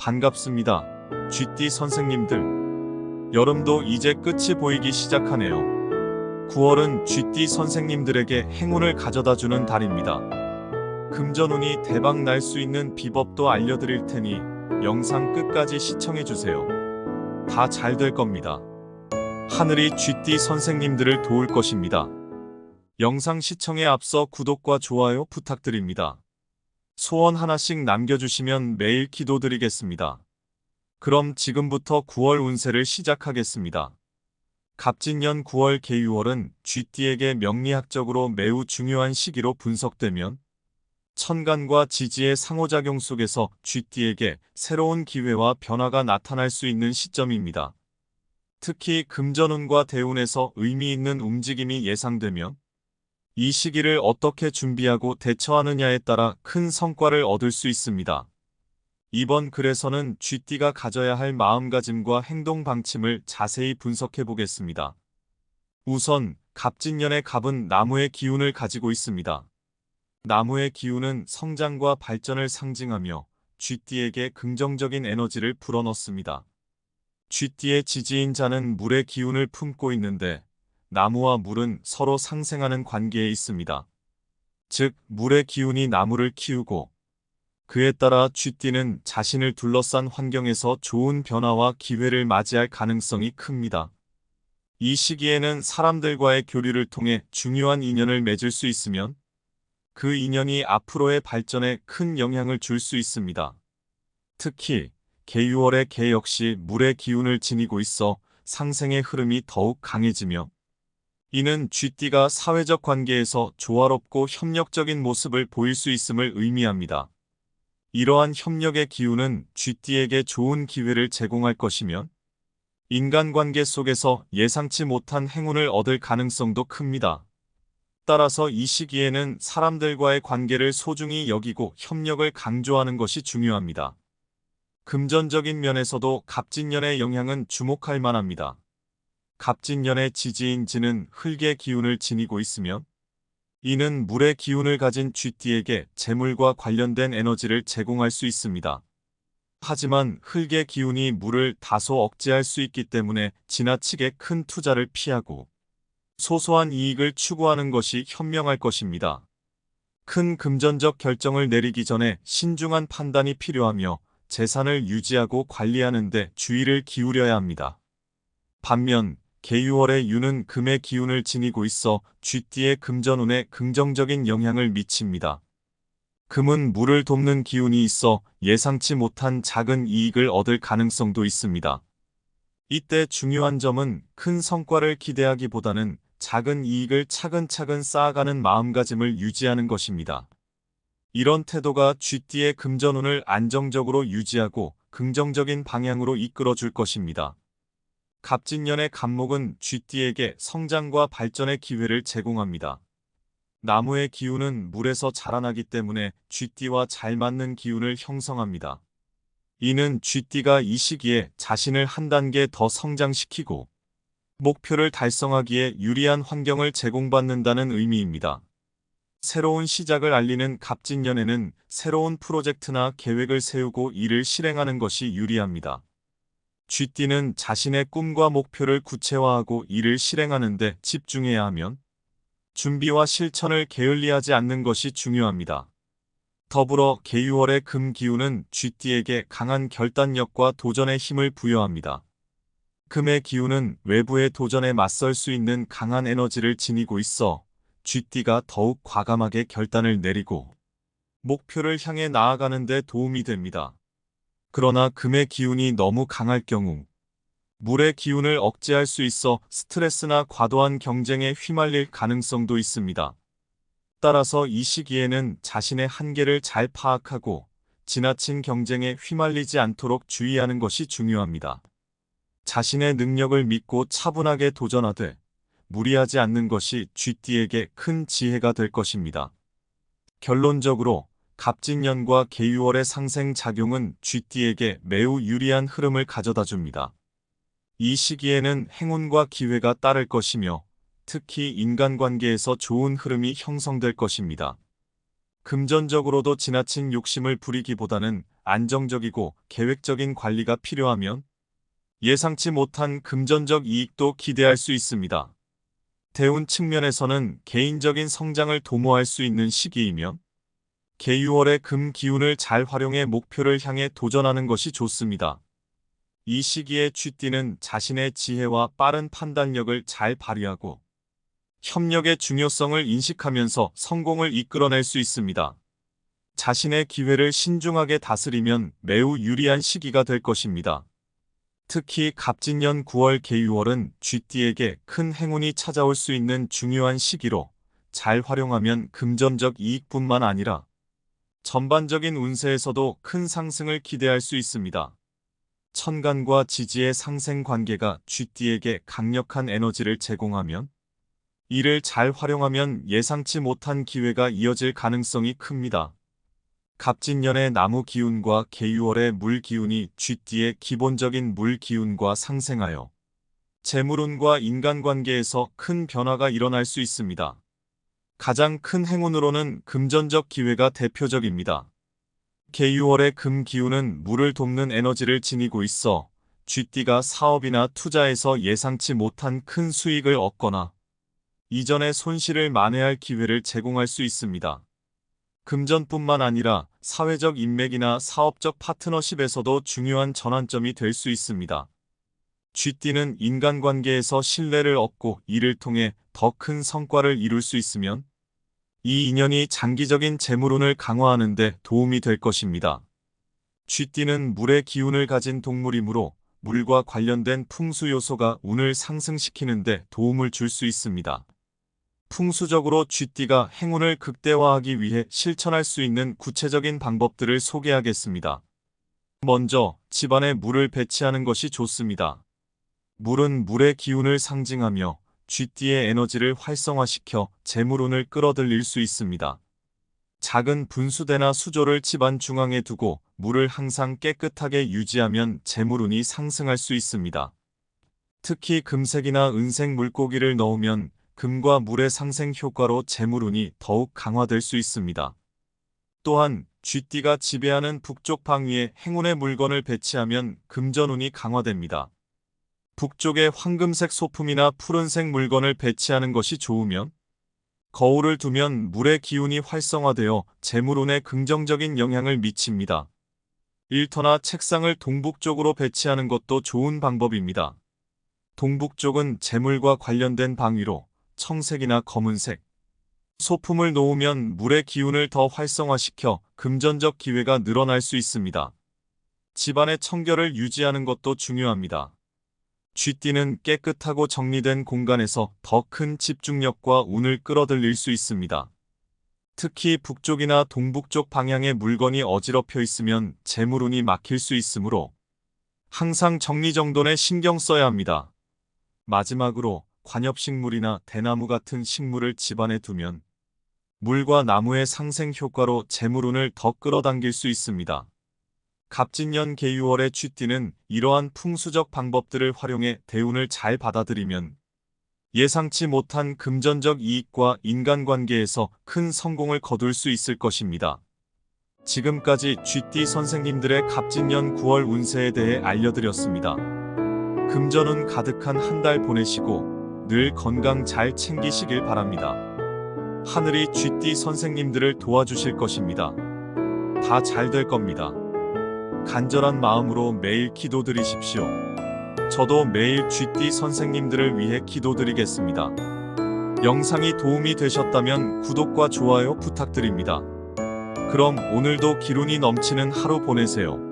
반갑습니다. GT 선생님들. 여름도 이제 끝이 보이기 시작하네요. 9월은 GT 선생님들에게 행운을 가져다 주는 달입니다. 금전운이 대박 날 수 있는 비법도 알려드릴 테니 영상 끝까지 시청해 주세요. 다 잘 될 겁니다. 하늘이 GT 선생님들을 도울 것입니다. 영상 시청에 앞서 구독과 좋아요 부탁드립니다. 소원 하나씩 남겨주시면 매일 기도드리겠습니다. 그럼 지금부터 9월 운세를 시작하겠습니다. 갑진년 9월 개유월은 쥐띠에게 명리학적으로 매우 중요한 시기로 분석되면 천간과 지지의 상호작용 속에서 쥐띠에게 새로운 기회와 변화가 나타날 수 있는 시점입니다. 특히 금전운과 대운에서 의미 있는 움직임이 예상되면 이 시기를 어떻게 준비하고 대처하느냐에 따라 큰 성과를 얻을 수 있습니다. 이번 글에서는 쥐띠가 가져야 할 마음가짐과 행동 방침을 자세히 분석해 보겠습니다. 우선 갑진년의 갑은 나무의 기운을 가지고 있습니다. 나무의 기운은 성장과 발전을 상징하며 쥐띠에게 긍정적인 에너지를 불어넣습니다. 쥐띠의 지지인 자는 물의 기운을 품고 있는데 나무와 물은 서로 상생하는 관계에 있습니다. 즉, 물의 기운이 나무를 키우고 그에 따라 쥐띠는 자신을 둘러싼 환경에서 좋은 변화와 기회를 맞이할 가능성이 큽니다. 이 시기에는 사람들과의 교류를 통해 중요한 인연을 맺을 수 있으면 그 인연이 앞으로의 발전에 큰 영향을 줄 수 있습니다. 특히 개유월의 개 역시 물의 기운을 지니고 있어 상생의 흐름이 더욱 강해지며 이는 쥐띠가 사회적 관계에서 조화롭고 협력적인 모습을 보일 수 있음을 의미합니다. 이러한 협력의 기운은 쥐띠에게 좋은 기회를 제공할 것이며 인간관계 속에서 예상치 못한 행운을 얻을 가능성도 큽니다. 따라서 이 시기에는 사람들과의 관계를 소중히 여기고 협력을 강조하는 것이 중요합니다. 금전적인 면에서도 갑진년의 영향은 주목할 만합니다. 갑진년의 지지인 지는 흙의 기운을 지니고 있으며 이는 물의 기운을 가진 쥐띠에게 재물과 관련된 에너지를 제공할 수 있습니다. 하지만 흙의 기운이 물을 다소 억제할 수 있기 때문에 지나치게 큰 투자를 피하고 소소한 이익을 추구하는 것이 현명할 것입니다. 큰 금전적 결정을 내리기 전에 신중한 판단이 필요하며 재산을 유지하고 관리하는 데 주의를 기울여야 합니다. 반면 개유월의 유는 금의 기운을 지니고 있어 쥐띠의 금전운에 긍정적인 영향을 미칩니다. 금은 물을 돕는 기운이 있어 예상치 못한 작은 이익을 얻을 가능성도 있습니다. 이때 중요한 점은 큰 성과를 기대하기보다는 작은 이익을 차근차근 쌓아가는 마음가짐을 유지하는 것입니다. 이런 태도가 쥐띠의 금전운을 안정적으로 유지하고 긍정적인 방향으로 이끌어 줄 것입니다. 갑진년의 갑목은 쥐띠에게 성장과 발전의 기회를 제공합니다. 나무의 기운은 물에서 자라나기 때문에 쥐띠와 잘 맞는 기운을 형성합니다. 이는 쥐띠가 이 시기에 자신을 한 단계 더 성장시키고 목표를 달성하기에 유리한 환경을 제공받는다는 의미입니다. 새로운 시작을 알리는 갑진년에는 새로운 프로젝트나 계획을 세우고 이를 실행하는 것이 유리합니다. 쥐띠는 자신의 꿈과 목표를 구체화하고 이를 실행하는 데 집중해야 하면 준비와 실천을 게을리하지 않는 것이 중요합니다. 더불어 개유월의 금 기운은 쥐띠에게 강한 결단력과 도전의 힘을 부여합니다. 금의 기운은 외부의 도전에 맞설 수 있는 강한 에너지를 지니고 있어 쥐띠가 더욱 과감하게 결단을 내리고 목표를 향해 나아가는 데 도움이 됩니다. 그러나 금의 기운이 너무 강할 경우 물의 기운을 억제할 수 있어 스트레스나 과도한 경쟁에 휘말릴 가능성도 있습니다. 따라서 이 시기에는 자신의 한계를 잘 파악하고 지나친 경쟁에 휘말리지 않도록 주의하는 것이 중요합니다. 자신의 능력을 믿고 차분하게 도전하되 무리하지 않는 것이 쥐띠에게 큰 지혜가 될 것입니다. 결론적으로 갑진년과 개유월의 상생 작용은 쥐띠에게 매우 유리한 흐름을 가져다 줍니다. 이 시기에는 행운과 기회가 따를 것이며 특히 인간관계에서 좋은 흐름이 형성될 것입니다. 금전적으로도 지나친 욕심을 부리기보다는 안정적이고 계획적인 관리가 필요하면 예상치 못한 금전적 이익도 기대할 수 있습니다. 대운 측면에서는 개인적인 성장을 도모할 수 있는 시기이며 개유월의 금 기운을 잘 활용해 목표를 향해 도전하는 것이 좋습니다. 이 시기에 쥐띠는 자신의 지혜와 빠른 판단력을 잘 발휘하고 협력의 중요성을 인식하면서 성공을 이끌어낼 수 있습니다. 자신의 기회를 신중하게 다스리면 매우 유리한 시기가 될 것입니다. 특히 갑진년 9월 개유월은 쥐띠에게 큰 행운이 찾아올 수 있는 중요한 시기로 잘 활용하면 금전적 이익뿐만 아니라 전반적인 운세에서도 큰 상승을 기대할 수 있습니다. 천간과 지지의 상생 관계가 쥐띠에게 강력한 에너지를 제공하면 이를 잘 활용하면 예상치 못한 기회가 이어질 가능성이 큽니다. 갑진년의 나무 기운과 개유월의 물 기운이 쥐띠의 기본적인 물 기운과 상생하여 재물운과 인간관계에서 큰 변화가 일어날 수 있습니다. 가장 큰 행운으로는 금전적 기회가 대표적입니다. 개유월의 금 기운은 물을 돕는 에너지를 지니고 있어 쥐띠가 사업이나 투자에서 예상치 못한 큰 수익을 얻거나 이전의 손실을 만회할 기회를 제공할 수 있습니다. 금전뿐만 아니라 사회적 인맥이나 사업적 파트너십에서도 중요한 전환점이 될 수 있습니다. 쥐띠는 인간관계에서 신뢰를 얻고 이를 통해 더 큰 성과를 이룰 수 있으면 이 인연이 장기적인 재물운을 강화하는 데 도움이 될 것입니다. 쥐띠는 물의 기운을 가진 동물이므로 물과 관련된 풍수 요소가 운을 상승시키는 데 도움을 줄 수 있습니다. 풍수적으로 쥐띠가 행운을 극대화하기 위해 실천할 수 있는 구체적인 방법들을 소개하겠습니다. 먼저 집안에 물을 배치하는 것이 좋습니다. 물은 물의 기운을 상징하며 쥐띠의 에너지를 활성화시켜 재물운을 끌어들일 수 있습니다. 작은 분수대나 수조를 집안 중앙에 두고 물을 항상 깨끗하게 유지하면 재물운이 상승할 수 있습니다. 특히 금색이나 은색 물고기를 넣으면 금과 물의 상생 효과로 재물운이 더욱 강화될 수 있습니다. 또한 쥐띠가 지배하는 북쪽 방 위에 행운의 물건을 배치하면 금전운이 강화됩니다. 북쪽에 황금색 소품이나 푸른색 물건을 배치하는 것이 좋으면 거울을 두면 물의 기운이 활성화되어 재물운에 긍정적인 영향을 미칩니다. 일터나 책상을 동북쪽으로 배치하는 것도 좋은 방법입니다. 동북쪽은 재물과 관련된 방위로 청색이나 검은색, 소품을 놓으면 물의 기운을 더 활성화시켜 금전적 기회가 늘어날 수 있습니다. 집안의 청결을 유지하는 것도 중요합니다. 쥐띠는 깨끗하고 정리된 공간에서 더 큰 집중력과 운을 끌어들일 수 있습니다. 특히 북쪽이나 동북쪽 방향의 물건이 어지럽혀 있으면 재물운이 막힐 수 있으므로 항상 정리정돈에 신경 써야 합니다. 마지막으로 관엽식물이나 대나무 같은 식물을 집안에 두면 물과 나무의 상생 효과로 재물운을 더 끌어당길 수 있습니다. 갑진년 개유월의 쥐띠는 이러한 풍수적 방법들을 활용해 대운을 잘 받아들이면 예상치 못한 금전적 이익과 인간관계에서 큰 성공을 거둘 수 있을 것입니다. 지금까지 쥐띠 선생님들의 갑진년 9월 운세에 대해 알려드렸습니다. 금전운 가득한 한 달 보내시고 늘 건강 잘 챙기시길 바랍니다. 하늘이 쥐띠 선생님들을 도와주실 것입니다. 다 잘 될 겁니다. 간절한 마음으로 매일 기도드리십시오. 저도 매일 쥐띠 선생님들을 위해 기도드리겠습니다. 영상이 도움이 되셨다면 구독과 좋아요 부탁드립니다. 그럼 오늘도 기운이 넘치는 하루 보내세요.